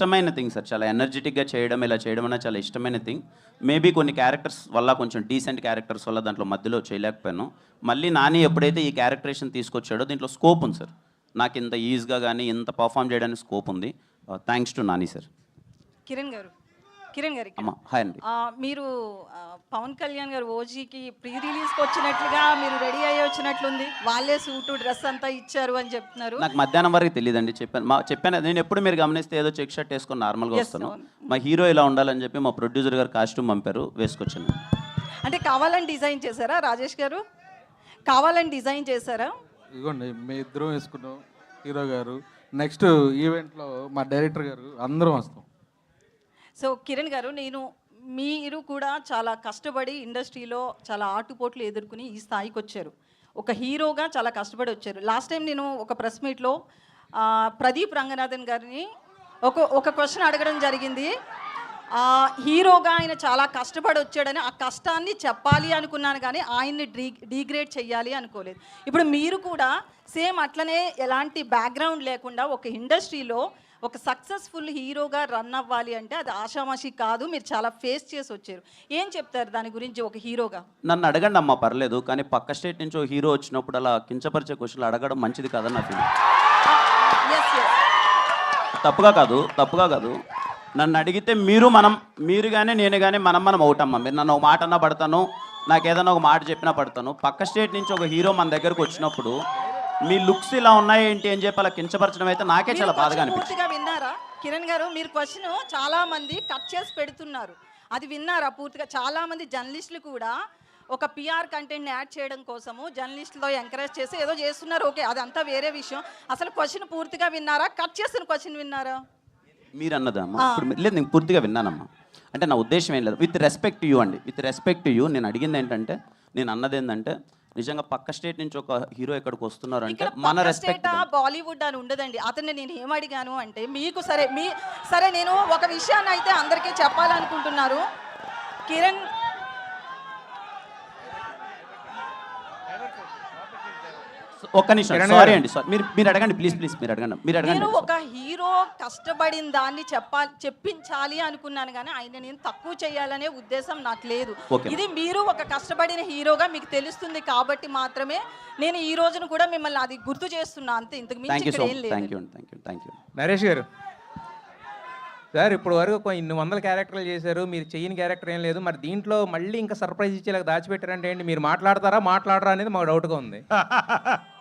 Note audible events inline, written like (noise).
ఇష్టమైన thing sir. చాలా ఎనర్జెటిక్గా చేయడం ఇలా చేయడం అనేది చాలా ఇష్టమైన థింగ్ మేబీ కొన్ని క్యారెక్టర్స్ వల్ల కొంచెం డీసెంట్ క్యారెక్టర్స్ వల్ల దాంట్లో మధ్యలో చేయలేకపోయాను. మళ్ళీ నాని ఎప్పుడైతే ఈ క్యారెక్టరేషన్ తీసుకొచ్చాడో దీంట్లో స్కోప్ ఉంది సార్. నాకు ఇంత ఈజీగా కానీ ఇంత పర్ఫామ్ చేయడానికి స్కోప్ ఉంది. Uh, thanks to Nani sir. Kiran garu. Kiran garu ఇక్కడ. అమ్మ హాయ్ అండి. ఆ, మీరు పవన్ కళ్యాణ్ గారు ఓజీకి ప్రీ రిలీజ్కి వచ్చినట్లుగా మీరు రెడీ అయ్యి వచ్చినట్లుంది. వాళ్ళే సూటు డ్రెస్ అంతా ఇచ్చారు అని చెప్తున్నారు. నాకు మధ్యాహ్నం వరకు తెలియదండి చెప్పాను. మా చెప్పాను నేను ఎప్పుడు మీరు గమనిస్తే ఏదో చెక్ షర్ట్ వేసుకొని నార్మల్గా వస్తాను. మా హీరో ఇలా ఉండాలని చెప్పి మా ప్రొడ్యూసర్ గారు కాస్ట్యూమ్ పంపారు వేసుకొచ్చాను. అంటే కావాలని డిజైన్ చేశారా రాజేష్ గారు? కావాలని డిజైన్ చేశారా? ఇదిగోండి మీ ఇద్దరం వేసుకున్నాం హీరో గారు. నెక్స్ట్ ఈవెంట్లో మా డైరెక్టర్ గారు అందరం వస్తాం. సో కిరణ్ గారు నేను మీరు కూడా చాలా కష్టపడి ఇండస్ట్రీలో చాలా ఆటుపోట్లు ఎదుర్కొని ఈ స్థాయికి వచ్చారు ఒక హీరోగా చాలా కష్టపడి వచ్చారు. లాస్ట్ టైం నేను ఒక ప్రెస్ మీట్లో ప్రదీప్ రంగనాథన్ గారిని ఒక ఒక క్వశ్చన్ అడగడం జరిగింది. హీరోగా ఆయన చాలా కష్టపడి వచ్చాడని ఆ కష్టాన్ని చెప్పాలి అనుకున్నాను కానీ ఆయన్ని డీ డీగ్రేడ్ చేయాలి అనుకోలేదు. ఇప్పుడు మీరు కూడా సేమ్ అట్లనే ఎలాంటి బ్యాక్గ్రౌండ్ లేకుండా ఒక ఇండస్ట్రీలో ఒక సక్సెస్ఫుల్ హీరోగా రన్ అవ్వాలి అంటే అది ఆషామాషి కాదు మీరు చాలా ఫేస్ చేసి వచ్చారు. ఏం చెప్తారు దాని గురించి ఒక హీరోగా? నన్ను అడగండి అమ్మా పర్లేదు కానీ పక్క స్టేట్ నుంచి హీరో వచ్చినప్పుడు అలా కించపరిచే క్వశ్చన్లు అడగడం మంచిది కాదని నా ఫీలింగ్. తప్పుగా కాదు తప్పుగా కాదు. నన్ను అడిగితే మీరు మనం మీరు కానీ నేను కానీ మనం మనం అవుతామ్మా మీరు నన్ను ఒక మాట అన్నా పడతాను నాకు ఏదైనా ఒక మాట చెప్పినా పడతాను. పక్క స్టేట్ నుంచి ఒక హీరో మన దగ్గరకు వచ్చినప్పుడు మీ లుక్స్ ఇలా ఉన్నాయి ఏంటి అని చెప్పి అలా కించపరచడం అయితే నాకే చాలా బాధగా అనిపించింది. విన్నారా? కిరణ్ గారు మీరు క్వశ్చన్ చాలా మంది కట్ చేసి పెడుతున్నారు. అది విన్నారా పూర్తిగా? చాలా మంది జర్నలిస్టులు కూడా ఒక పిఆర్ కంటెంట్ యాడ్ చేయడం కోసము జర్నలిస్టులో ఎంకరేజ్ చేసి ఏదో చేస్తున్నారు. ఓకే అదంతా వేరే విషయం. అసలు క్వశ్చన్ పూర్తిగా విన్నారా? కట్ చేసిన క్వశ్చన్ విన్నారా? మీరు అన్నదమ్మా ఇప్పుడు లేదు నేను పూర్తిగా విన్నానమ్మా. అంటే నా ఉద్దేశం ఏం లేదు. విత్ రెస్పెక్ట్ యూ అండి. విత్ రెస్పెక్ట్ యూ నేను అడిగింది ఏంటంటే నేను అన్నది ఏంటంటే నిజంగా పక్క స్టేట్ నుంచి ఒక హీరో ఇక్కడికి వస్తున్నారు అంటే మన రెస్పెక్ట్ బాలీవుడ్ అని ఉండదండి. అతన్ని నేను ఏం అడిగాను అంటే మీకు సరే మీ సరే నేను ఒక విషయాన్ని అయితే అందరికీ చెప్పాలనుకుంటున్నారు. కిరణ్ ఒక్క నిమిషం. సారీ అండి సారీ మీరు మీరు అడగండి ప్లీజ్ ప్లీజ్ మీరు అడగండి మీరు అడగండి. నేను ఒక హీరో కష్టపడిన దాన్ని చెప్పాలి చెప్పించాలి అనుకున్నాను కానీ ఆయన నేను తక్కువ చేయాలనే ఉద్దేశం నాకు లేదు. ఇది మీరు ఒక కష్టపడిన హీరోగా మీకు తెలుస్తుంది కాబట్టి మాత్రమే నేను ఈ రోజున కూడా మిమ్మల్ని అది గుర్తు చేస్తున్నా అంతే. ఇంతకు మించి ఇక్కడ ఏం మచ్ థ్యాంక్ లేదు. యూ అండి thank you thank you Naresh garu sir ఇప్పుడు వరకు ఇన్ని వందల క్యారెక్టర్లు చేశారు. మీరు చెయ్యని క్యారెక్టర్ ఏం లేదు. మరి దీంట్లో మళ్ళీ ఇంకా సర్ప్రైజ్ ఇచ్చేలాగా దాచిపెట్టారంటే ఏంటి? మీరు మాట్లాడతారా? మాట్లాడరా అనేది మాకు డౌట్గా ఉంది. (laughs)